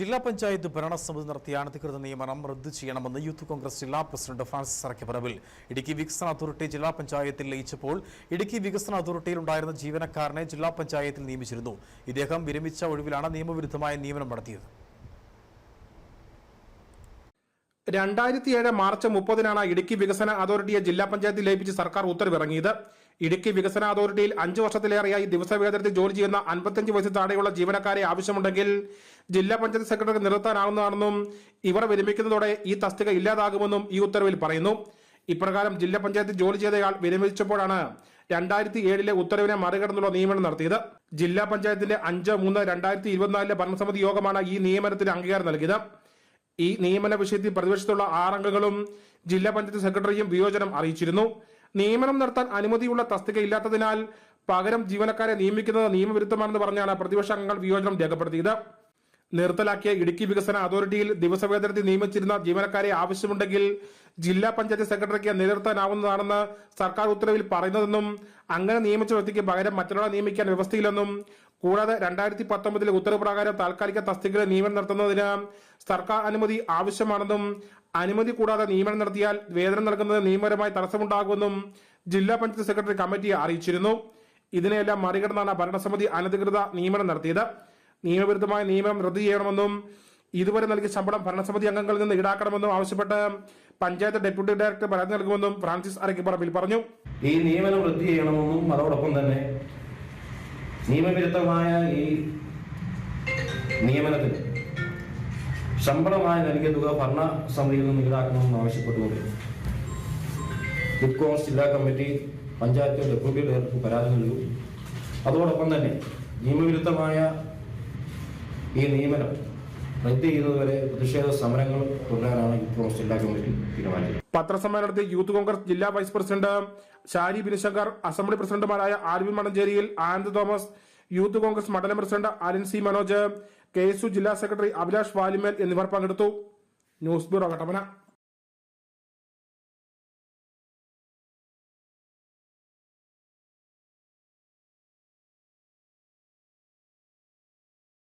ജില്ലാ പഞ്ചായത്ത് ഭരണസമിതി നടത്തിയ അനധികൃത നിയമനം റദ്ദു ചെയ്യണമെന്ന് യൂത്ത് കോൺഗ്രസ് ജില്ലാ പ്രസിഡന്റ് ഫ്രാൻസിസ് അറക്കപ്പറമ്പിൽ ഇടുക്കി വികസന അതോറിറ്റി ജില്ലാ പഞ്ചായത്തിൽ ലയിച്ചപ്പോൾ ഇടുക്കി വികസന അതോറിറ്റിയിൽ ഉണ്ടായിരുന്ന ജീവനക്കാരനെ ജില്ലാ പഞ്ചായത്തിൽ നിയമിച്ചിരുന്നു. ഇദ്ദേഹം വിരമിച്ച ഒഴിവിലാണ് നിയമവിരുദ്ധമായ നിയമനം നടത്തിയത്. രണ്ടായിരത്തി ഏഴ് മാർച്ച് മുപ്പതിനാണ് ഇടുക്കി വികസന അതോറിറ്റിയെ ജില്ലാ പഞ്ചായത്തിൽ ലയിപ്പിച്ച് സർക്കാർ ഉത്തരവിറങ്ങിയത്. ഇടുക്കി വികസന അതോറിറ്റിയിൽ അഞ്ചു വർഷത്തിലേറെയായി ദിവസവേതനത്തിൽ ജോലി ചെയ്യുന്ന അൻപത്തഞ്ച് വയസ്സ് താഴെയുള്ള ജീവനക്കാരെ ആവശ്യമുണ്ടെങ്കിൽ ജില്ലാ പഞ്ചായത്ത് സെക്രട്ടറി നിർത്താനാവുന്നതാണെന്നും ഇവർ വിരമിക്കുന്നതോടെ ഈ തസ്തിക ഇല്ലാതാകുമെന്നും ഈ ഉത്തരവിൽ പറയുന്നു. ഇപ്രകാരം ജില്ലാ പഞ്ചായത്തിൽ ജോലി ചെയ്തയാൾ വിരമിച്ചപ്പോഴാണ് രണ്ടായിരത്തി ഏഴിലെ ഉത്തരവിനെ മറികടന്നുള്ള നിയമനം നടത്തിയത്. ജില്ലാ പഞ്ചായത്തിന്റെ അഞ്ച് മൂന്ന് രണ്ടായിരത്തി ഇരുപത്തിനാലിലെ ഭരണസമിതി യോഗമാണ് ഈ നിയമനത്തിന് അംഗീകാരം നൽകിയത്. ഈ നിയമന വിഷയത്തിൽ പ്രതിപക്ഷത്തുള്ള ആറംഗങ്ങളും ജില്ലാ പഞ്ചായത്ത് സെക്രട്ടറിയും വിയോജനം അറിയിച്ചിരുന്നു. നിയമനം നടത്താൻ അനുമതിയുള്ള തസ്തിക ഇല്ലാത്തതിനാൽ പകരം ജീവനക്കാരെ നിയമിക്കുന്നത് നിയമവിരുദ്ധമാണെന്ന് പറഞ്ഞാണ് പ്രതിപക്ഷ അംഗങ്ങൾ വിയോജനം രേഖപ്പെടുത്തിയത്. നിർത്തലാക്കിയ ഇടുക്കി വികസന അതോറിറ്റിയിൽ ദിവസവേതനത്തിൽ നിയമിച്ചിരുന്ന ജീവനക്കാരെ ആവശ്യമുണ്ടെങ്കിൽ ജില്ലാ പഞ്ചായത്ത് സെക്രട്ടറിക്ക് നിലനിർത്താനാവുന്നതാണെന്ന് സർക്കാർ ഉത്തരവിൽ പറയുന്നതെന്നും അങ്ങനെ നിയമിച്ച വ്യക്തിക്ക് പകരം മറ്റൊരാളെ നിയമിക്കാൻ വ്യവസ്ഥയില്ലെന്നും കൂടാതെ രണ്ടായിരത്തി പത്തൊമ്പതിലെ ഉത്തരവ് താൽക്കാലിക തസ്തികയിലെ നിയമനം നടത്തുന്നതിന് സർക്കാർ അനുമതി ആവശ്യമാണെന്നും അനുമതി കൂടാതെ നിയമനം നടത്തിയാൽ വേതനം നൽകുന്നത് നിയമപരമായി തടസ്സമുണ്ടാകുമെന്നും ജില്ലാ പഞ്ചായത്ത് സെക്രട്ടറി കമ്മിറ്റി അറിയിച്ചിരുന്നു. ഇതിനെയെല്ലാം മറികടന്നാണ് ഭരണസമിതി അനധികൃത നിയമനം നടത്തിയത്. നിയമവിരുദ്ധമായ നിയമനം റദ്ദു ചെയ്യണമെന്നും ഇതുവരെ നൽകിയ ശമ്പളം ഭരണസമിതി അംഗങ്ങളിൽ നിന്ന് ഈടാക്കണമെന്നും ആവശ്യപ്പെട്ട് പഞ്ചായത്ത് ഡെപ്യൂട്ടി ഡയറക്ടർ പരാതി നൽകുമെന്നും ഫ്രാൻസിസ് അരക്കിപ്പറമ്പിൽ പറഞ്ഞു. ഈ നിയമനം റദ്ദു ചെയ്യണമെന്നും അതോടൊപ്പം തന്നെ നിയമവിരുദ്ധമായ ഈ നിയമനത്തിന് ശമ്പളമായി നൽകിയ തുക ഭരണ സമിതിയിൽ നിന്ന് ഈടാക്കണമെന്ന് ആവശ്യപ്പെട്ടുകൊണ്ട് ഗുഡ് ജില്ലാ കമ്മിറ്റി പഞ്ചായത്ത് ഡെപ്യൂട്ടി ഡയറക്ടർക്ക് പരാതി നൽകും. അതോടൊപ്പം തന്നെ നിയമവിരുദ്ധമായ ഈ നിയമനം റദ്ദ് ചെയ്യുന്നതുവരെ പ്രതിഷേധ സമരങ്ങൾ തുടരാനാണ് യൂത്ത് കോൺഗ്രസ് ജില്ലാ കമ്മിറ്റി തീരുമാനിച്ചത്. പത്രസമ്മേളനത്തിൽ യൂത്ത് കോൺഗ്രസ് ജില്ലാ vice president Shari Binishankar assembly പ്രസിഡന്റുമാരായ ആൽവിൻ മണഞ്ചേരിയിൽ ആനന്ദ് തോമസ് യൂത്ത് കോൺഗ്രസ് മണ്ഡലം president Alin C Manoj K S ജില്ലാ സെക്രട്ടറി അഭിലാഷ് വാലിമേൽ എന്നിവർ പങ്കെടുത്തു. News bureau Kattappana.